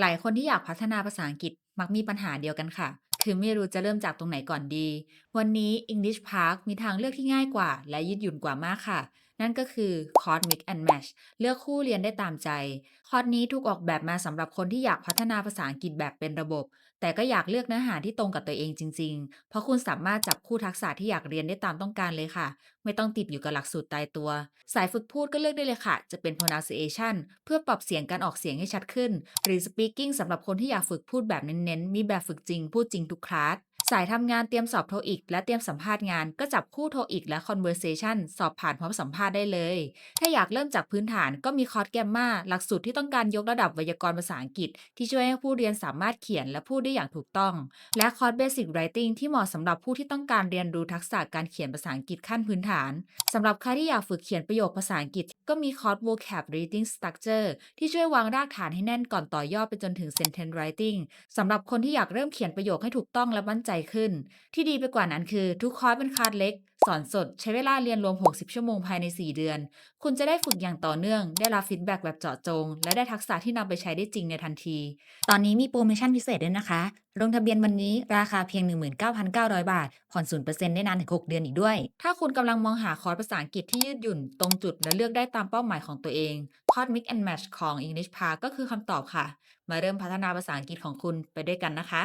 หลายคนที่อยากพัฒนาภาษาอังกฤษมักมีปัญหาเดียวกันค่ะ คือไม่รู้จะเริ่มจากตรงไหนก่อนดี วันนี้ English Park มีทางเลือกที่ง่ายกว่า และยืดหยุ่นกว่ามากค่ะนั่นก็คือคอร์ส Mix and Match เลือกคู่เรียนได้ตามใจ คอร์สนี้ถูกออกแบบมาสำหรับคนที่อยากพัฒนาภาษาอังกฤษแบบเป็นระบบ แต่ก็อยากเลือกเนื้อหาที่ตรงกับตัวเองจริง ๆ เพราะคุณสามารถจับคู่ทักษะที่อยากเรียนได้ตามต้องการเลยค่ะ ไม่ต้องติดอยู่กับหลักสูตรตายตัว สายฝึกพูดก็เลือกได้เลยค่ะ จะเป็น pronunciation เพื่อปรับเสียงการออกเสียงให้ชัดขึ้น หรือ speaking สำหรับคนที่อยากฝึกพูดแบบเน้นๆ มีแบบฝึกจริงพูดจริงทุกคลาส สายทำงานเตรียมสอบโทอีก และเตรียมสัมภาษณ์งานก็จับคู่โทอีกและ conversation สอบผ่านพร้อมสัมภาษณ์ได้เลย ถ้าอยากเริ่มจากพื้นฐานก็มีคอร์สแกมมาหลักสูตรที่ต้องการยกระดับไวยากรณ์ภาษาอังกฤษ ที่ช่วยให้ผู้เรียนสามารถเขียนและพูดได้อย่างถูกต้อง และคอร์ส Basic Writing ที่เหมาะสำหรับผู้ที่ต้องการเรียนรู้ทักษะการเขียนภาษาอังกฤษขั้นพื้นฐานสำหรับใครที่อยากฝึกเขียนประโยคภาษาอังกฤษ ก็มีคอร์ส Vocab Reading Structure ที่ช่วยวางรากฐานให้แน่นก่อนต่อยอดไปจนถึง Sentence Writing สำหรับคนที่อยากเริ่มเขียนประโยคให้ถูกต้องและมั่นใจขึ้น ที่ดีไปกว่านั้นคือทุกคอร์สเป็นคลาสเล็กสอนสดใช้เวลาเรียนรวม 60 ชั่วโมงภายใน 4 เดือน คุณจะได้ฝึกอย่างต่อเนื่อง ได้รับฟีดแบ็กแบบเจาะจง และได้ทักษะที่นำไปใช้ได้จริงในทันที ตอนนี้มีโปรโมชั่นพิเศษด้วยนะคะ ลงทะเบียนวันนี้ราคาเพียง 19,900 บาท ผ่อน0%ได้นานถึง 6 เดือนอีกด้วย ถ้าคุณกำลังมองหาคอร์สภาษาอังกฤษที่ยืดหยุ่น ตรงจุดและเลือกได้ตามเป้าหมายของตัวเองคอร์ส Mix and Match ของ English Park ก็คือคำตอบค่ะ มาเริ่มพัฒนาภาษาอังกฤษของคุณไปด้วยกันนะคะ